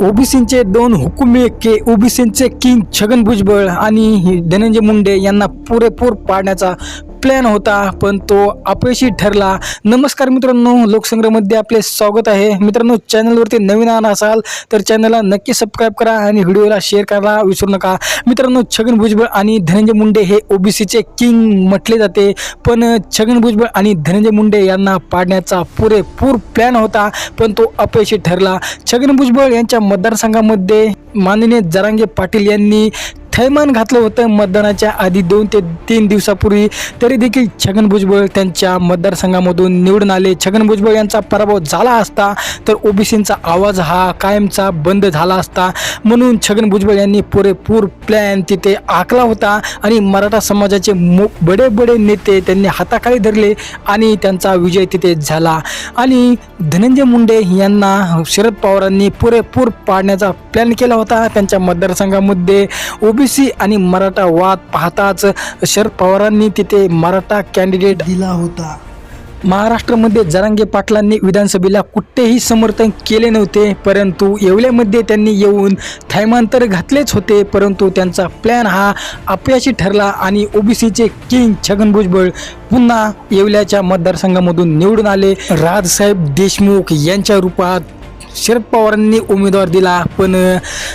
ओबीसींचे दोन हुकुमे के ओबीसींचे किंग छगन भुजबळ आणि धनंजय मुंडे यांना पुरेपूर पाडण्याचा प्लॅन होता पण तो अपयशी ठरला. नमस्कार मित्रांनो लोकसंग्रहमध्ये आपले स्वागत आहे. मित्रांनो चॅनलवरती नवीन आला असाल तर चॅनलला नक्की सबस्क्राईब करा आणि व्हिडिओला शेअर करायला विसरू नका. मित्रांनो छगन भुजबळ आणि धनंजय मुंडे हे ओबीसीचे किंग म्हटले जाते. पण छगन भुजबळ आणि धनंजय मुंडे यांना पाडण्याचा पुरेपूर प्लॅन होता पण तो अपयशी ठरला. छगन भुजबळ यांच्या मतदारसंघामध्ये माननीय जरांगे पाटील यांनी थैमान घातलं होतं. मतदानाच्या आधी दोन ते तीन दिवसापूर्वी तरी देखील छगन भुजबळ त्यांच्या मतदारसंघामधून निवडून आले. छगन भुजबळ यांचा पराभव झाला असता तर ओबीसींचा आवाज हा कायमचा बंद झाला असता. म्हणून छगन भुजबळ यांनी पुरेपूर प्लॅन तिथे आखला होता आणि मराठा समाजाचे मो बडे बडे नेते त्यांनी हाताखाली धरले आणि त्यांचा विजय तिथे झाला. आणि धनंजय मुंडे यांना शरद पवारांनी पुरेपूर पाडण्याचा प्लॅन केला होता. त्यांच्या मतदारसंघामध्ये ओबीसी आणि मराठा वाद पाहताच शरद पवारांनी तिथे मराठा कॅन्डिडेट दिला होता. महाराष्ट्रामध्ये जरांगे पाटलांनी विधानसभेला कुठेही समर्थन केले नव्हते परंतु येवल्यामध्ये त्यांनी येऊन थैमान तर घातलेच होते परंतु त्यांचा प्लॅन हा अपयशी ठरला आणि ओबीसीचे किंग छगन भुजबळ पुन्हा येवल्याच्या मतदारसंघामधून निवडून आले. राजसाहेब देशमुख यांच्या रूपात शरद पवारांनी उमेदवार दिला पण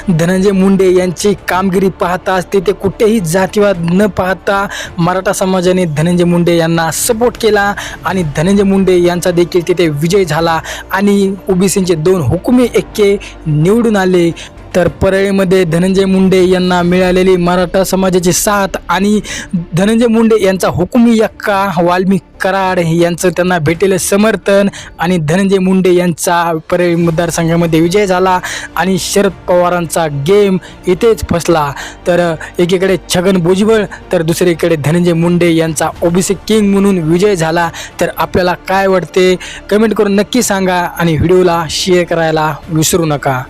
धनंजय मुंडे यांची कामगिरी पाहताच तिथे कुठेही जातीवाद न पाहता मराठा समाजाने धनंजय मुंडे यांना सपोर्ट केला आणि धनंजय मुंडे यांचा देखील तिथे विजय झाला. आणि ओबीसींचे दोन हुकुमी एक्के निवडून आले. तर परळीमध्ये धनंजय मुंडे यांना मिळालेली मराठा समाजाची साथ आणि धनंजय मुंडे यांचा हुकुमी यक्का वाल्मिक कराड यांचं त्यांना भेटेलं समर्थन आणि धनंजय मुंडे यांचा परळी मतदारसंघामध्ये विजय झाला आणि शरद पवारांचा गेम इथेच फसला. तर एकीकडे छगन भुजबळ तर दुसरीकडे धनंजय मुंडे यांचा ओबीसी किंग म्हणून विजय झाला. तर आपल्याला काय वाटते? कमेंट करून नक्की सांगा आणि व्हिडिओला शेअर करायला विसरू नका.